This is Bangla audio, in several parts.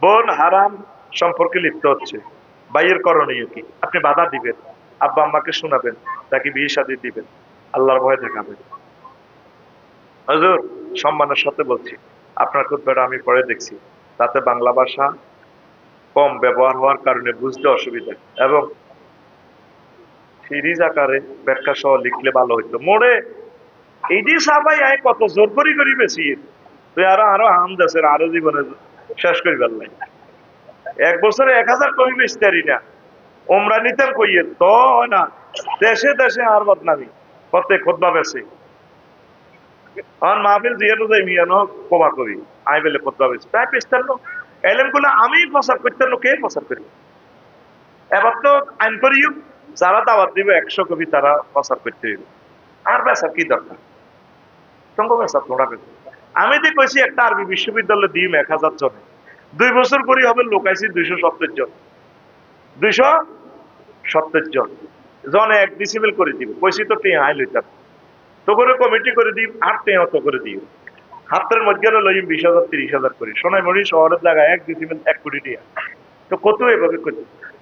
বোন হারাম সম্পর্কে লিপ্ত হচ্ছে। ভাইয়ের করণীয় কি? আপনি বাধা দিবেন, আব্বা আম্মাকে শোনাবেন, তাকে বিয়ে শাদী দিবেন। আল্লাহর ভয় দেখাবেন। হুজুর, সম্মানের সাথে বলছি, আপনার খুদ্া আমি পরে দেখছি। তাতে বাংলা ভাষা কম ব্যবহার হওয়ার কারণে বুঝতে অসুবিধা। এবং সিরিজ আকারে ব্যাখ্যা সহ লিখলে ভালো হইতো। মোড়ে এই যে সাবাই আয়, কত জোর করি করি বেশি। তুই আরও আরও দেশের আরও জীবনে শেষ করি পারলাই এক বছরে এক হাজার কমি পারি না। ওমরা নিতেন কইয়ে তো না, দেশে দেশে আর বদনামি প্রত্যেক খোদবা বেছে আমার যাই কমা করি আই বেলে খোদবা বেছে তাই পেস্তার নো এলেমগুলো আমি প্রচার করতেন কে প্রচার করি এবার তো আইন করিও, যারা দাওয়াত দিবে, একশো কবি তারা প্রচার করতে আর বেসার কি দরকার? তোমাকে বেসার তোমরা আমি যে কইছি, একটা আরবি বিশ্ববিদ্যালয় দিম এক হাজার জনে। দুই বছর পরে হবে লোকাইছি দুইশো সত্তর জন। দুইশো সত্তর জন। জনে এক ডিসিমেল করে দিব। কইছি তো টেঁ আই লইতাম। তো করে কমিটি করে দিই আট টেঁ অত করে দিও হাতের মধ্যে লই বিশ হাজার, তিরিশ হাজার করি। সোনাইমণি শহরের জায়গায় এক ডিসিমেল এক কোটি টিয়া তো কত এভাবে করি?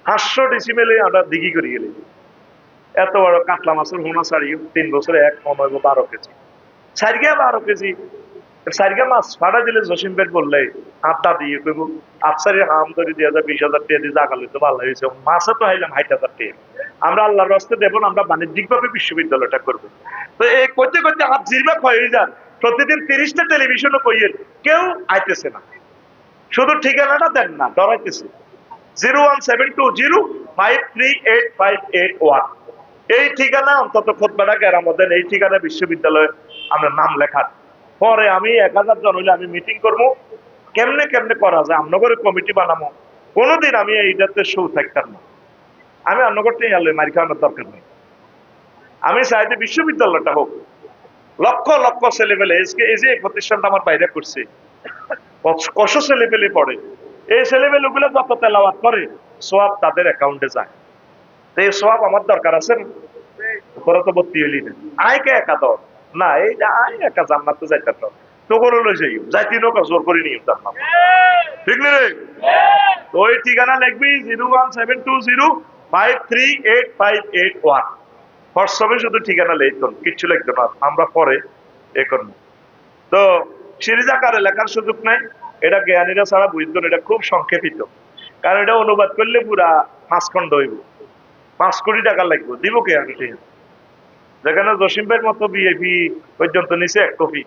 হাস্য ডিসিমেলে আমরা দিঘি করে গেলে এত বড় কাতলা মাছের হোনা ছাড়িও তিন বছরে এক কম হইব বারো কেজি। সাইডকে বারো কেজি। বিশ্ববিদ্যালয়টা করব। তো এই করতে করতে যান। প্রতিদিন তিরিশটা টেলিভিশনও কেউ আইতেছে না। শুধু ঠিকানাটা দেন না, ডরাইতেছে। Zero one seven two zero five three eight five eight one. এই ঠিকানা অন্তত খোদবাটা কেরামতের এই ঠিকানা বিশ্ববিদ্যালয়ে আমরা নাম লেখার পরে আমি এক হাজার জন হইলে আমি মিটিং করব। কেমনে কেমনে করা যায়? আমনগরের কমিটি বানাবো। কোনোদিন আমি এইটাতে শো থাকতাম না। আমি অন্নগরটাই আলো মারি খাওয়ানোর দরকার নেই। আমি চাইতে বিশ্ববিদ্যালয়টা হোক। লক্ষ লক্ষ ছেলে পেলে এই যে প্রতিষ্ঠানটা আমার বাইরে করছে কষ ছেলে পেলে পড়ে। এই ছেলে পেলে গুলো যত তেলাওয়াত করে সোয়াব তাদের অ্যাকাউন্টে যায়। তো এই সোয়াব আমার দরকার আছে। তোরা তো ভর্তি হইলি। না আয়কে একা দর না এই আয় একা জান্নাত তো যাইতাম না লই যাই যাইতি নৌকা জোর করে নিয়ে ঠিক না রে? তো ওই ঠিকানা লিখবি, zero one seven two zero five three eight five eight one. হোয়াটসঅ্যাপে শুধু ঠিকানা লিখুন কিচ্ছু লিখতে না আমরা পরে এ করব। তো সিরিজ আকারে লেখার সুযোগ নাই, এটা জ্ঞানীরা ছাড়া বুঝতো এটা খুব সংক্ষেপিত। কারণ এটা অনুবাদ করলে পুরা পাঁচ খণ্ড হইব। পাঁচ কোটি টাকা লাগবে, দিব কে আমি। যেখানে জসিম ভাইয়ের মতো বিএপি পর্যন্ত নিছে এক কপি।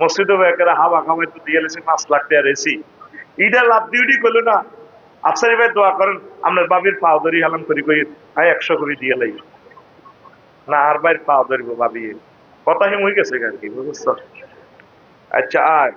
মসজিদে একেরা হাওয়া খাওয়াই তো দিয়ে গেছে পাঁচ লাখ টাকা রেসি। ইটা লাভ ডিউটি করল না। আফসারি ভাই দোয়া করেন, আপনার বাবির পাও ধরি হালাম করি কই ভাই একশো করি দিয়ে লাই। না, আর ভাইয়ের পাও ধরিব বাবি। কথা হিম হয়ে গেছে আর কি, বুঝছ? আচ্ছা আর